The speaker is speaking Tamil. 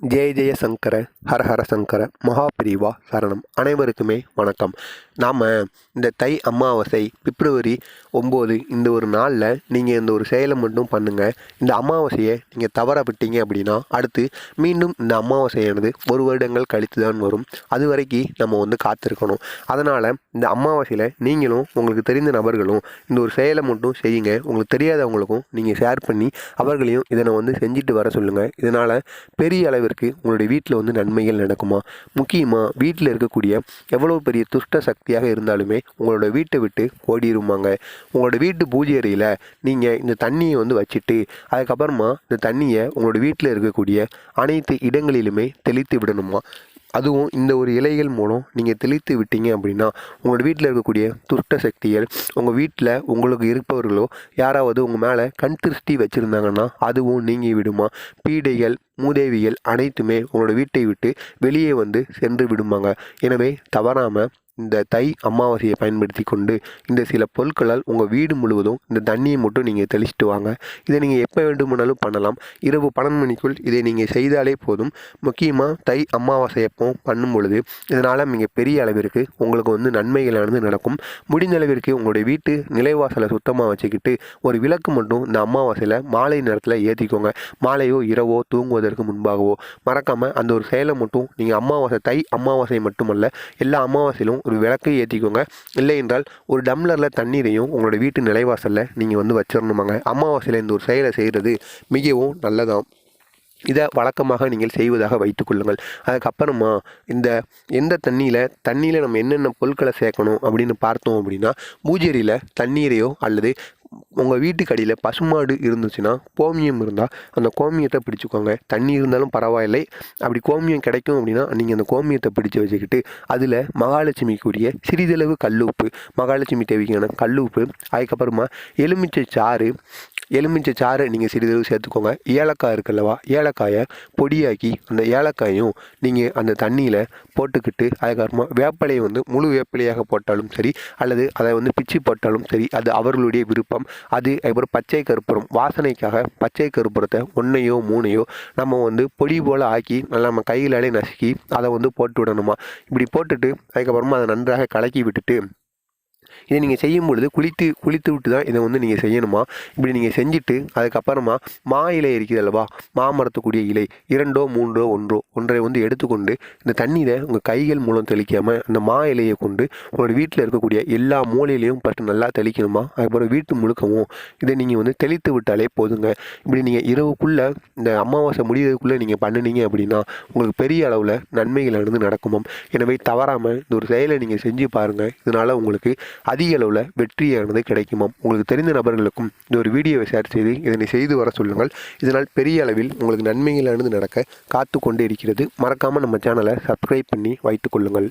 ஜெய ஜெய சங்கர ஹர ஹர சங்கர மகாபிரிவா சரணம். அனைவருக்குமே வணக்கம். நாம் இந்த தை அமாவாசை பிப்ரவரி ஒம்பது இந்த ஒரு நாளில் நீங்கள் இந்த ஒரு செயலை மட்டும் பண்ணுங்கள் இந்த அமாவாசையை நீங்கள் தவற விட்டீங்க அப்படின்னா அடுத்து மீண்டும் இந்த அமாவாசையானது ஒரு வருடங்கள் கழித்து தான் வரும். அது வரைக்கும் நம்ம வந்து காத்திருக்கணும். அதனால் இந்த அமாவாசையில் நீங்களும் உங்களுக்கு தெரிந்த நபர்களும் இந்த ஒரு செயலை மட்டும் செய்யுங்க. உங்களுக்கு தெரியாதவங்களுக்கும் நீங்கள் ஷேர் பண்ணி அவர்களையும் இதனை வந்து செஞ்சுட்டு வர சொல்லுங்கள் இதனால் பெரிய அளவிற்கு உங்களுடைய வீட்டில் வந்து நன்மைகள் நடக்குமா? முக்கியமாக வீட்டில் இருக்கக்கூடிய எவ்வளோ பெரிய துஷ்ட சக்தியாக இருந்தாலுமே உங்களோட வீட்டை விட்டு ஓடிடுவாங்க உங்களோட வீட்டு பூஜை அறையில் நீங்கள் இந்த தண்ணியை வந்து வச்சுட்டு அதுக்கப்புறமா இந்த தண்ணியை உங்களோட வீட்டில் இருக்கக்கூடிய அனைத்து இடங்களிலுமே தெளித்து விடணுமா? அதுவும் இந்த ஒரு இலைகள் மூலம் நீங்கள் தெளித்து விட்டீங்க அப்படின்னா உங்களோட வீட்டில் இருக்கக்கூடிய துஷ்ட சக்திகள் உங்கள் வீட்டில் உங்களுக்கு இருப்பவர்களோ யாராவது உங்கள் மேலே கண் திருஷ்டி வச்சுருந்தாங்கன்னா அதுவும் நீங்கி விடுமா? பீடைகள் மூதேவிகள் அனைத்துமே உங்களோட வீட்டை விட்டு வெளியே வந்து சென்று விடுமாங்க. எனவே தவறாமல் இந்த தை அமாவாசையை பயன்படுத்தி கொண்டு இந்த சில பொருட்களால் உங்கள் வீடு முழுவதும் இந்த தண்ணியை மட்டும் நீங்கள் தெளிச்சிட்டு வாங்க. இதை நீங்கள் எப்போ வேண்டுமானாலும் பண்ணலாம். இரவு பன்னெண்டு மணிக்குள் இதை நீங்கள் செய்தாலே போதும். முக்கியமாக தை அமாவாசை எப்போ பண்ணும் பொழுது இதனால் மிக பெரிய அளவிற்கு உங்களுக்கு வந்து நன்மைகளானது நடக்கும். முடிந்த அளவிற்கு உங்களுடைய வீட்டு நிலைவாசலை சுத்தமாக வச்சுக்கிட்டு ஒரு விளக்கு மட்டும் இந்த அமாவாசையில் மாலை நேரத்தில் ஏற்றிக்கோங்க மாலையோ இரவோ தூங்குவதற்கு முன்பாகவோ. மறக்காமல் அந்த ஒரு செயலை மட்டும் நீங்கள் அமாவாசை தை அமாவாசை மட்டுமல்ல எல்லா அமாவாசையிலும் ஒரு விளக்கை ஏற்றிக்கோங்க. இல்லை என்றால் ஒரு டம்ளரில் தண்ணீரையும் உங்களோட வீட்டு நிலைவாசலில் நீங்கள் வந்து வச்சிடணுமாங்க அமாவாசையில் இந்த ஒரு செயலை செய்கிறது மிகவும் நல்லதாம். இதை வழக்கமாக நீங்கள் செய்வதாக வைத்துக்கொள்ளுங்கள் அதுக்கப்புறமா இந்த எந்த தண்ணியில் தண்ணியில் நம்ம என்னென்ன பொருட்களை சேர்க்கணும் அப்படின்னு பார்த்தோம் அப்படின்னா பூஜரியில் தண்ணீரையோ அல்லது உங்கள் வீட்டுக்கு அடியில் பசுமாடு இருந்துச்சுன்னா கோமியம் இருந்தால் அந்த கோமியத்தை பிடிச்சிக்கோங்க. தண்ணி இருந்தாலும் பரவாயில்லை. அப்படி கோமியம் கிடைக்கும் அப்படின்னா நீங்கள் அந்த கோமியத்தை பிடிச்சு வச்சுக்கிட்டு அதில் மகாலட்சுமிக்குரிய சிறிதளவு கல்லுப்பு மகாலட்சுமி தேவிக்கான கல்லுப்பு அதுக்கப்புறமா எலுமிச்சை சாறு எலுமிச்சை சாறை நீங்கள் சிறிதளவு சேர்த்துக்கோங்க. ஏலக்காய் இருக்குல்லவா? ஏலக்காயை பொடியாக்கி அந்த ஏலக்காயும் நீங்கள் அந்த தண்ணியில் போட்டுக்கிட்டு அதுக்கப்புறமா வேப்பிலையை வந்து முழு வேப்பிலையாக போட்டாலும் சரி அல்லது அதை வந்து பிச்சு போட்டாலும் சரி அது அவர்களுடைய விருப்பம். அது அதுக்கப்புறம் பச்சை கருப்புறம் வாசனைக்காக பச்சை கருப்புறத்தை ஒன்றையோ மூணையோ நம்ம வந்து பொடி போல் ஆக்கி நல்லா நம்ம கையிலாலே நசுக்கி அதை வந்து போட்டு விடணுமா? இப்படி போட்டுட்டு அதுக்கப்புறமா அதை நன்றாக கலக்கி விட்டுட்டு இதை நீங்கள் செய்யும் பொழுது குளித்து குளித்து விட்டு தான் இதை வந்து நீங்கள் செய்யணுமா? இப்படி நீங்கள் செஞ்சுட்டு அதுக்கப்புறமா மா இலை இருக்குது அல்லவா? மாமரத்துக்குரிய இலை இரண்டோ மூன்றோ ஒன்றோ ஒன்றை வந்து எடுத்துக்கொண்டு இந்த தண்ணீரை உங்கள் கைகள் மூலம் தெளிக்காமல் அந்த மா இலையை கொண்டு உங்களோட வீட்டில் இருக்கக்கூடிய எல்லா மூலையிலையும் பட்டு நல்லா தெளிக்கணுமா? அதுக்கப்புறம் வீட்டு முழுக்கவும் இதை நீங்கள் வந்து தெளித்து விட்டாலே போதுங்க. இப்படி நீங்கள் இரவுக்குள்ளே இந்த அமாவாசை முடியறதுக்குள்ளே நீங்கள் பண்ணினீங்க அப்படின்னா உங்களுக்கு பெரிய அளவில் நன்மைகள் வந்து நடக்குமாம். எனவே தவறாமல் இந்த ஒரு செயலை நீங்கள் செஞ்சு பாருங்கள் இதனால் உங்களுக்கு அதிக அளவில் வெற்றியானது கிடைக்குமாம் உங்களுக்கு தெரிந்த நபர்களுக்கும் இந்த ஒரு வீடியோவை ஷேர் செய்து இதனை செய்து வர சொல்லுங்கள். இதனால் பெரிய அளவில் உங்களுக்கு நன்மைகளானது நடக்க காத்து கொண்டு இருக்கிறது. மறக்காமல் நம்ம சேனலை சப்ஸ்கிரைப் பண்ணி வைத்துக் கொள்ளுங்கள்.